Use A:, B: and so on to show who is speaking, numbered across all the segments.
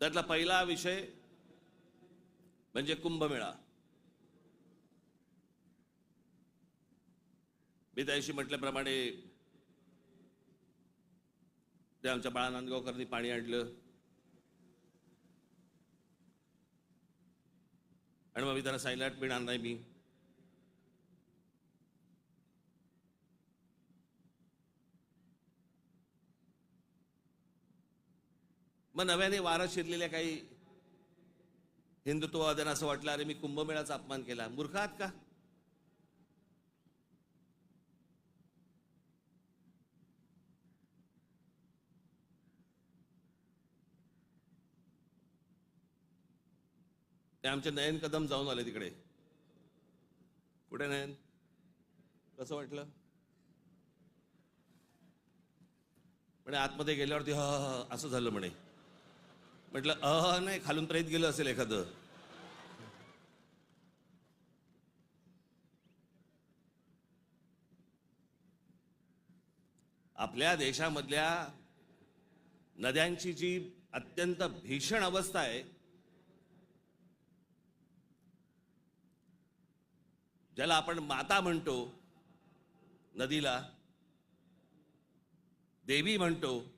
A: त्यातला पहिला विषय म्हणजे कुंभमेळा. मी त्याशी म्हटल्याप्रमाणे ते आमच्या बाळा नांदगावकरांनी पाणी आणलं. आणि मग मी त्याला सायलाट पिणार नाही मी. मग नव्याने वारं शिरलेल्या काही हिंदुत्ववाद्यांना असं वाटलं अरे मी कुंभमेळाचा अपमान केला. मूर्ख आहात का? ते आमचे नयन कदम जाऊन आले तिकडे. कुठे नयन? कसं वाटलं? म्हणे आतमध्ये गेल्यावरती ह असं झालं म्हणे. म्हटलं अह नाही खालून प्रेत गेलं असेल एखादं. आपल्या देशामधल्या नद्यांची जी अत्यंत भीषण अवस्था आहे ज्याला आपण माता म्हणतो नदीला. देवी म्हणतो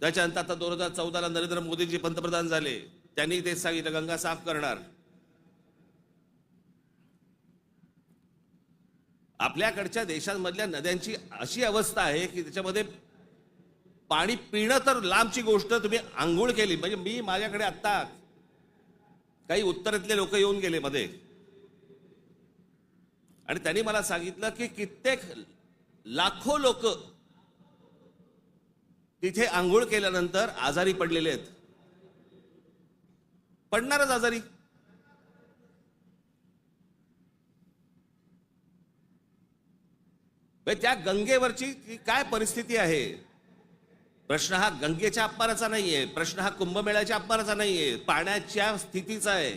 A: त्याच्यानंतर आता दोन हजार चौदाला नरेंद्र मोदीजी पंतप्रधान झाले. त्यांनी तेच सांगितलं गंगा साफ करणार. आपल्याकडच्या देशांमधल्या नद्यांची अशी अवस्था आहे की त्याच्यामध्ये पाणी पिणं तर लांबची गोष्ट तुम्ही आंघोळ केली. म्हणजे मी माझ्याकडे आत्ता काही उत्तरेतले लोक येऊन गेले मध्ये. आणि त्यांनी मला सांगितलं की कित्येक लाखो लोक तिथे आंघोळ केल्यानंतर आजारी पडलेले आहेत. पडणारच आजारी. त्या गंगेवरची काय परिस्थिती आहे? प्रश्न हा गंगेच्या अपमानाचा नाहीये प्रश्न हा कुंभमेळ्याच्या अपमानाचा नाहीये पाण्याच्या स्थितीचा आहे.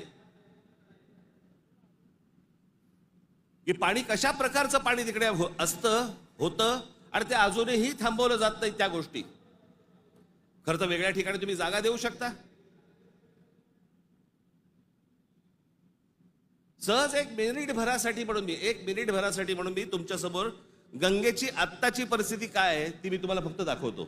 A: की पाणी कशा प्रकारचं पाणी तिकडे हो-, असतं होतं आणि ते अजूनही थांबवलं जात नाही त्या गोष्टी. खरं तर वेगळ्या ठिकाणी तुम्ही जागा देऊ शकता. सहज एक मिनिट भरासाठी म्हणून मी एक मिनिट भरासाठी म्हणून मी तुमच्यासमोर गंगेची आत्ताची परिस्थिती काय आहे ती मी तुम्हाला फक्त दाखवतो.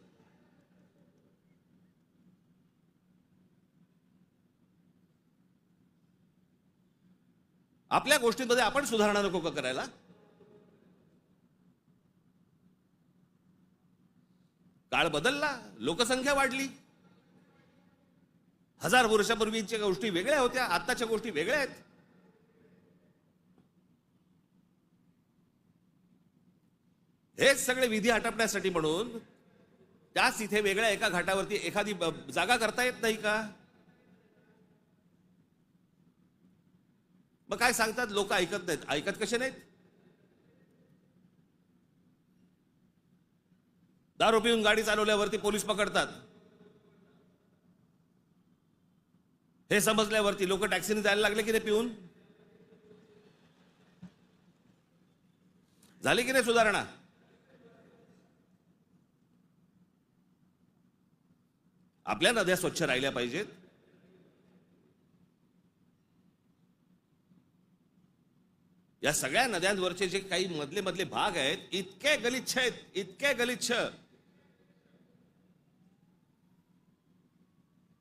A: आपल्या गोष्टींमध्ये आपण सुधारणा नको का करायला? काळ बदलला लोकसंख्या वाढली. हजार वर्षापूर्वीच्या गोष्टी वेगळ्या होत्या आत्ताच्या गोष्टी वेगळ्या आहेत. हेच सगळे विधी हटपण्यासाठी म्हणून त्याच इथे वेगळ्या एका घाटावरती एखादी जागा करता येत नाही का? मग काय सांगतात? लोक ऐकत नाहीत. ऐकत कसे नाहीत? दारू पिऊन गाडी चालवल्यावरती पोलीस पकडतात. हे समजल्यावरती लोक टॅक्सीने जायला लागले की नाही पिऊन? झाली की नाही सुधारणा? आपल्या नद्या स्वच्छ राहिल्या पाहिजेत. या सगळ्या नद्यांवरचे जे काही मधले मधले भाग आहेत इतके गलिच्छ आहेत इतके गलिच्छ.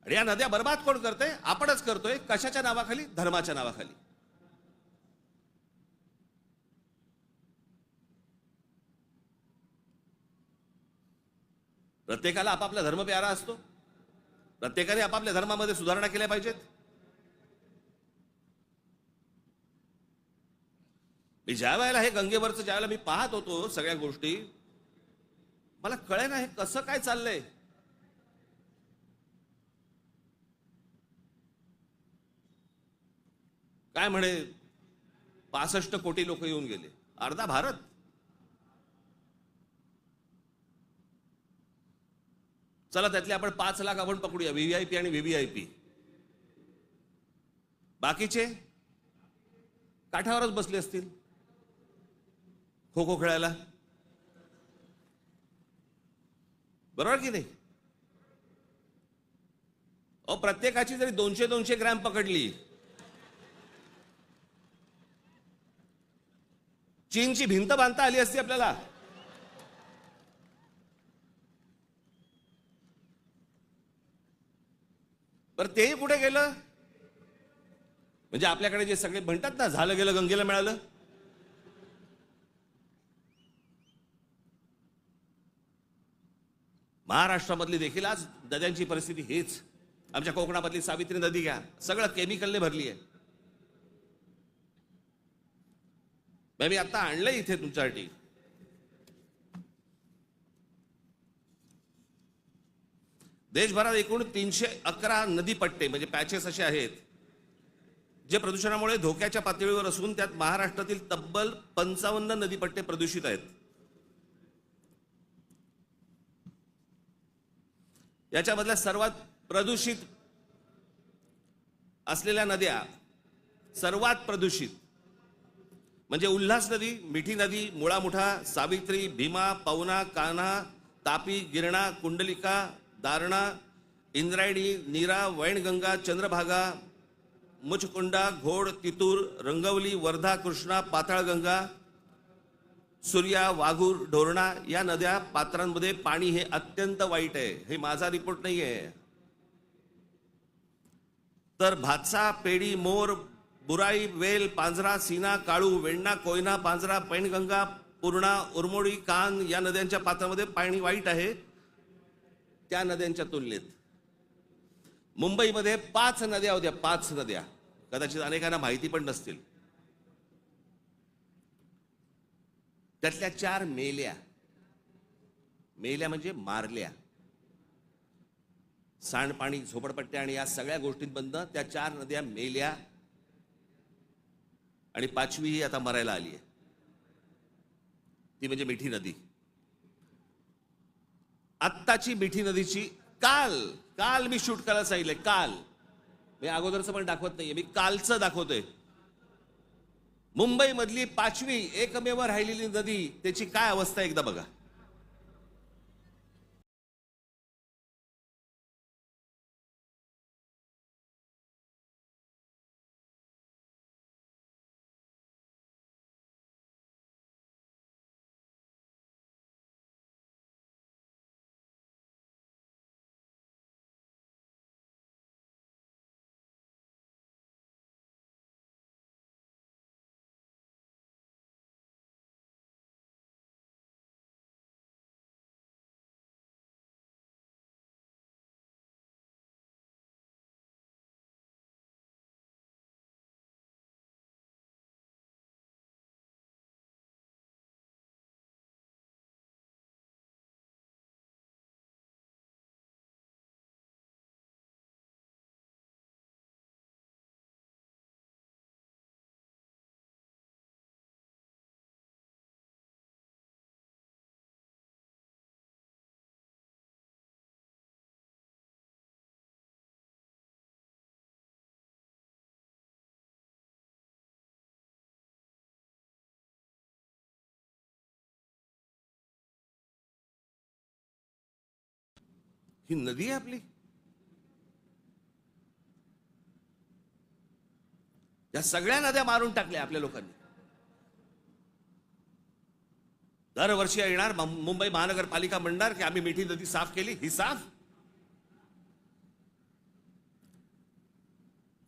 A: आणि या नद्या बर्बाद कोण करते? आपणच करतोय कशाच्या नावाखाली? धर्माच्या नावाखाली. प्रत्येकाला आपापला धर्म प्यारा असतो. प्रत्येकाने आपापल्या धर्मामध्ये सुधारणा केल्या पाहिजेत. ज्या वेळेला हे गंगेवरचं ज्या वेळेला मी पाहत होतो सगळ्या गोष्टी मला कळे ना हे कसं काय चाललंय. काय म्हणे पासष्ट कोटी लोक येऊन गेले. अर्धा भारत. चला त्यातले आपण पाच लाख आपण पकडूया व्हीव्हीआयपी आणि व्हीव्हीआयपी बाकीचे काठावरच बसले असतील. खो खो खेळायला? बरोबर की नाही? अहो प्रत्येकाची जरी दोनशे दोनशे ग्रॅम पकडली चीनची भिंत बांधता आली असती आपल्याला. बरं तेही कुठे गेलं? म्हणजे आपल्याकडे जे सगळे म्हणतात ना झालं गेलं गंगेला मिळालं. महाराष्ट्रामधली देखील आज नद्यांची परिस्थिती हेच. आमच्या कोकणामधली सावित्री नदी घ्या. सगळं केमिकलने भरली आहे. मी आता आणलंय इथे तुमच्यासाठी देशभरात एकूण तीनशे अकरा नदीपट्टे म्हणजे पॅचेस असे आहेत जे प्रदूषणामुळे धोक्याच्या पातळीवर असून त्यात महाराष्ट्रातील तब्बल पंचावन्न नदीपट्टे प्रदूषित आहेत. याच्यामधल्या सर्वात प्रदूषित असलेल्या नद्या सर्वात प्रदूषित म्हणजे उल्हास नदी मिठी नदी मुळामुठा सावित्री भीमा पवना कान्हा तापी गिरणा कुंडलिका दारणा इंद्रायणी नीरा वैणगंगा चंद्रभागा मुचकुंडा घोड तितूर रंगवली वर्धा कृष्णा पाताळगंगा सूर्या वाघूर ढोरणा या नद्या पात्रांमध्ये पाणी हे अत्यंत वाईट आहे. हे माझा रिपोर्ट नाही आहे तर भातसा पेडी मोर बुराई वेल पांझरा सीना काळू वेण्णा कोयना पांझरा पैनगंगा पूर्णा उरमोडी कान या नद्यांच्या पात्रामध्ये पाणी वाईट आहे. त्या नद्यांच्या तुलनेत. मुंबईमध्ये पाच नद्या होत्या पाच नद्या. कदाचित अनेकांना माहिती पण नसतील. त्यातल्या चार मेल्या. मेल्या म्हणजे मारल्या. सांडपाणी झोपडपट्ट्या आणि या सगळ्या गोष्टींबंद त्या चार नद्या मेल्या. आणि पाचवी ही आता मरायला आली आहे ती म्हणजे मिठी नदी. आत्ताची मिठी नदीची काल काल मी शूट करायला सांगितलंय काल. मी अगोदरचं पण दाखवत नाहीये मी कालचं दाखवतोय. मुंबईमधली पाचवी एकमेव राहिलेली नदी त्याची काय अवस्था एकदा बघा. ही नदी आहे आपली. या सगळ्या नद्या मारून टाकल्या आपल्या लोकांनी. दरवर्षी येणार मुंबई महानगरपालिका म्हणणार की आम्ही मिठी नदी साफ केली ही साफ.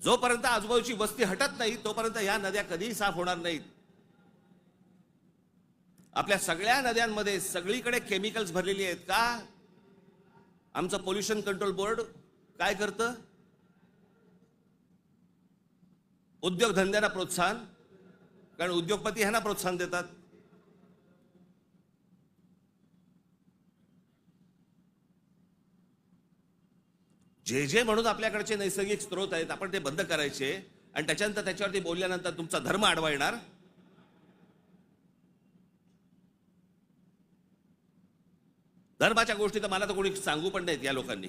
A: जोपर्यंत आजूबाजूची वस्ती हटत नाही तोपर्यंत या नद्या कधीही साफ होणार नाहीत. आपल्या सगळ्या नद्यांमध्ये सगळीकडे केमिकल्स भरलेली आहेत का? आमचं पोल्युशन कंट्रोल बोर्ड काय करतं? उद्योगधंद्यांना प्रोत्साहन कारण उद्योगपती ह्यांना प्रोत्साहन देतात. जे जे म्हणून आपल्याकडचे नैसर्गिक स्रोत आहेत आपण ते बंद करायचे आणि त्याच्यानंतर त्याच्यावरती बोलल्यानंतर तुमचा धर्म आडवा येणार धर्माच्या गोष्टी तर मला तर कोणी सांगू पण नाहीत या लोकांनी.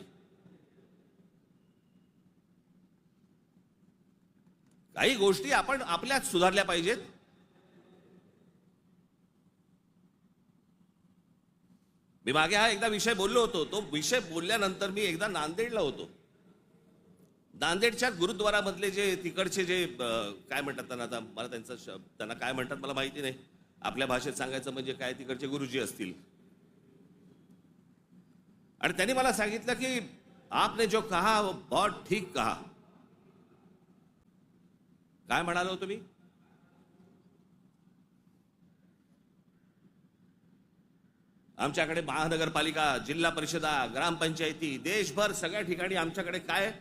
A: काही गोष्टी आपण आपल्याच सुधारल्या पाहिजेत. मी मागे हा एकदा विषय बोललो होतो तो विषय बोलल्यानंतर मी एकदा नांदेडला होतो. नांदेडच्या गुरुद्वारामधले जे तिकडचे जे काय म्हणतात त्यांना आता मला त्यांचा त्यांना काय म्हणतात मला माहिती नाही. आपल्या भाषेत सांगायचं म्हणजे काय तिकडचे गुरुजी असतील. आणि त्यांनी मला सांगितलं की आपने जो कहा वो बहुत ठीक कहा. काय म्हणालो हो तुम्ही? आमच्याकडे महानगरपालिका जिल्हा परिषदा ग्रामपंचायती देशभर सगळ्या ठिकाणी आमच्याकडे काय?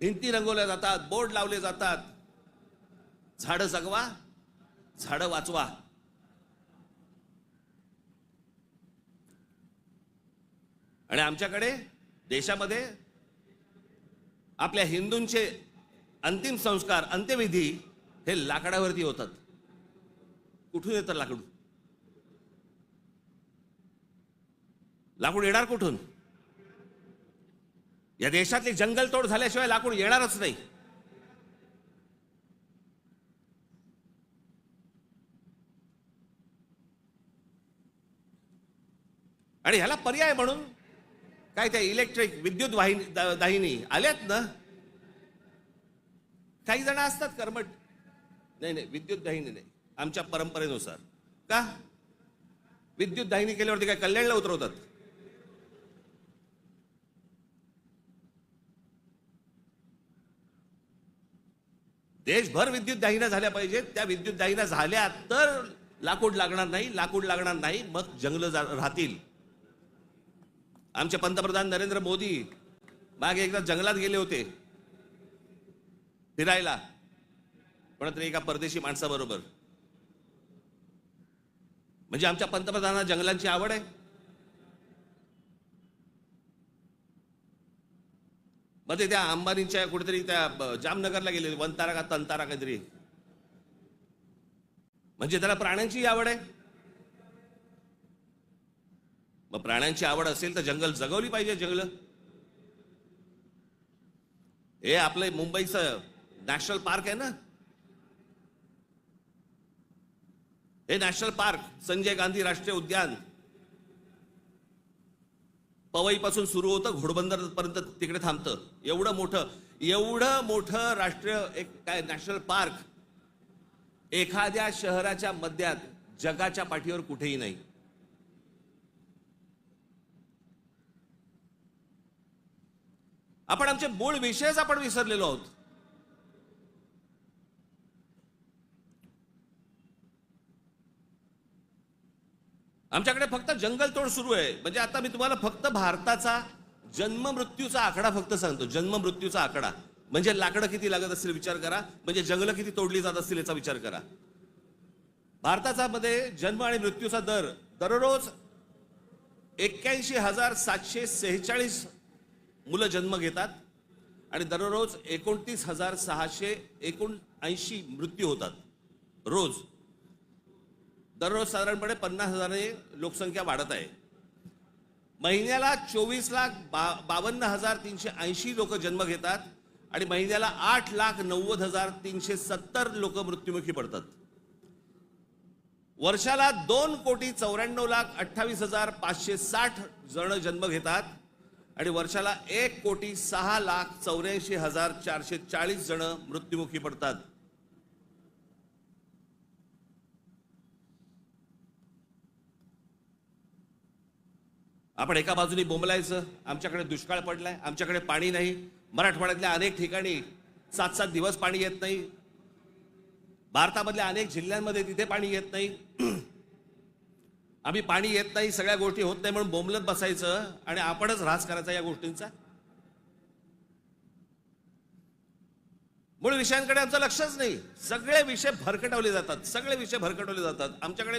A: भिंती रंगवल्या जातात बोर्ड लावले जातात. झाडं जगवा झाडं वाचवा. आणि आमच्याकडे देशामध्ये आपल्या हिंदूंचे अंतिम संस्कार अंत्यविधी हे लाकडावरती होतात. कुठून येतं लाकडू? लाकूड येणार कुठून? या देशातली जंगलतोड झाल्याशिवाय लाकूड येणारच नाही. आणि ह्याला पर्याय म्हणून काय त्या इलेक्ट्रिक विद्युत वाहिनी दा- दाहिनी? आल्यात ना? काही जण असतात कर्मट. नाही नाही विद्युत दाहिनी नाही. आमच्या परंपरेनुसार. का? विद्युत दाहिनी केल्यावरती काय कल्याणला उतरवतात? देशभर विद्युत दाहिन्या झाल्या पाहिजेत. त्या विद्युत दाहिन्या झाल्या तर लाकूड लागणार नाही लाकूड लागणार नाही. मग जंगल राहतील. आमचे पंतप्रधान नरेंद्र मोदी मागे एकदा जंगलात गेले होते फिरायला. कोणतरी एका परदेशी माणसाबरोबर. म्हणजे आमच्या पंतप्रधानांना जंगलांची आवड आहे. मग ते त्या अंबानींच्या कुठेतरी त्या जामनगरला गेले वनतारा का तंतारा काहीतरी. म्हणजे त्याला प्राण्यांची आवड आहे. मग प्राण्यांची आवड असेल तर जंगल जगवली पाहिजे जंगल. हे आपलं मुंबईचं नॅशनल पार्क आहे ना? हे नॅशनल पार्क संजय गांधी राष्ट्रीय उद्यान. पवईपासून सुरू होतं घोडबंदर पर्यंत तिकडे थांबतं. एवढं मोठं एवढं मोठं राष्ट्रीय एक काय नॅशनल पार्क एखाद्या शहराच्या मध्यात जगाच्या पाठीवर कुठेही नाही. आपण आमचे मूळ विषयच आपण विसरलेलो आहोत. आमच्याकडे फक्त जंगलतोड सुरू आहे. म्हणजे आता मी तुम्हाला फक्त भारताचा जन्म मृत्यूचा आकडा फक्त सांगतो. जन्म मृत्यूचा आकडा. म्हणजे लाकडं किती लागत असतील विचार करा. म्हणजे जंगलं किती तोडली जात असतील याचा विचार करा. भारताचा मध्ये जन्म आणि मृत्यूचा दर दररोज एक्क्याऐंशी हजार सातशे सेहेचाळीस मुलं जन्म घेतात आणि दररोज एकोणतीस हजार सहाशे एकोणऐंशी मृत्यू होतात. रोज. दररोज साधारणपणे पन्नास हजाराने लोकसंख्या वाढत आहे. महिन्याला चोवीस लाख बा बावन्न हजार तीनशे ऐंशी लोक जन्म घेतात आणि महिन्याला आठ लाख नव्वद हजार तीनशे सत्तर लोक मृत्युमुखी पडतात. वर्षाला दोन कोटी चौऱ्याण्णव लाख अठ्ठावीस हजार पाचशे साठ जण जन्म घेतात. आणि वर्षाला एक कोटी सहा लाख चौऱ्याऐंशी हजार चारशे चाळीस जण मृत्युमुखी पडतात. आपण एका बाजूने बोंबलायचं आमच्याकडे दुष्काळ पडलाय आमच्याकडे पाणी नाही. मराठवाड्यातल्या अनेक ठिकाणी सात सात दिवस पाणी येत नाही. भारतामधल्या अनेक जिल्ह्यांमध्ये तिथे पाणी येत नाही. आम्ही पाणी येत नाही सगळ्या गोष्टी होत नाही म्हणून बोंबलत बसायचं आणि आपणच ऱ्हास करायचा या गोष्टींचा. मूळ विषयांकडे आमचं लक्षच नाही. सगळे विषय भरकटवले जातात सगळे विषय भरकटवले जातात. आमच्याकडे